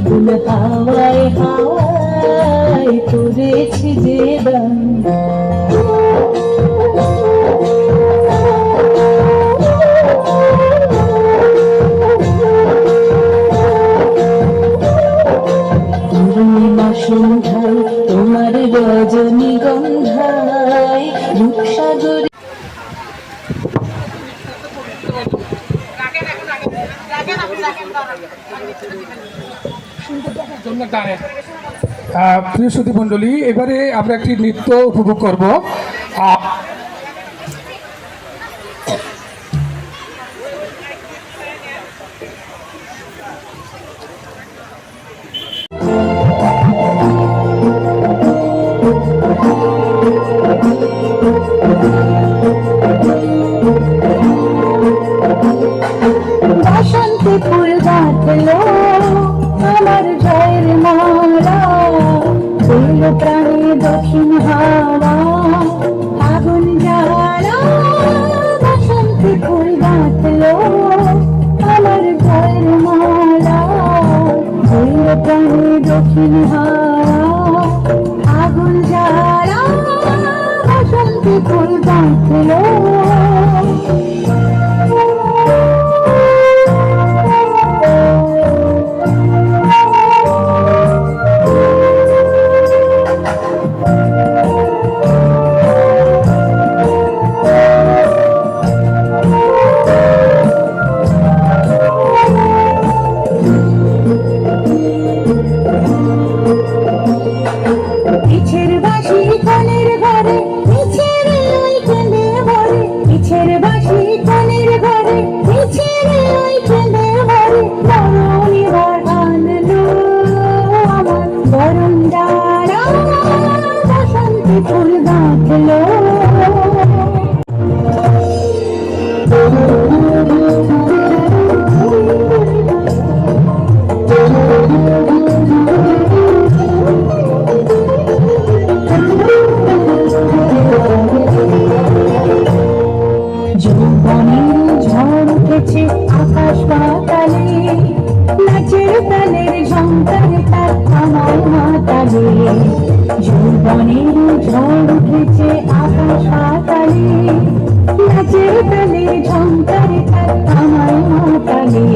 ফাগুন হাওয়ায় হাওয়ায় করেছি যে দান সন্ধ্যায় তোমার রজনীগন্ধায় রূপসাগরে জন্য টানে। আহ, প্রিয় মণ্ডলী এবারে আমরা একটি নৃত্য উপভোগ করব। পিছের বাঁশি কনের ঘরে পিছের ওই কেঁদে ভরে। পিছের বাঁশি কনের ঘরে পিছের ওই কেঁদে ভরে। বরণি বাড়ানো আমার, বরণ ডালা বসন্তি ফুল গাঁথলো। যৌবনের ঝড় উঠেছে আকাশ পাতালে নাচের প্রাণের ঝঙ্কার আমার মাতালে।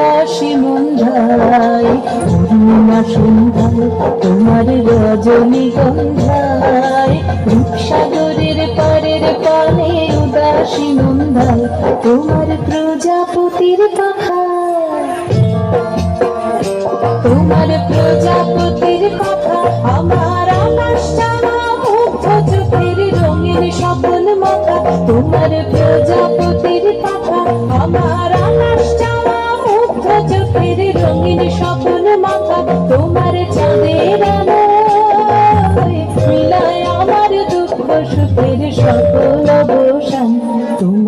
উদাসী মন্ধায় পূর্ণিমা সন্ধ্যায় তোমার রজনীগন্ধায় রূপসাগরের পারের পানে উদাসী নন্দায় তোমার প্রজাপতির পাখা তোমার প্রজাপতির কথা আমার জানা মুগ্ধ চোখের রঙের স্বপন মাথা তোমার প্রজাপতির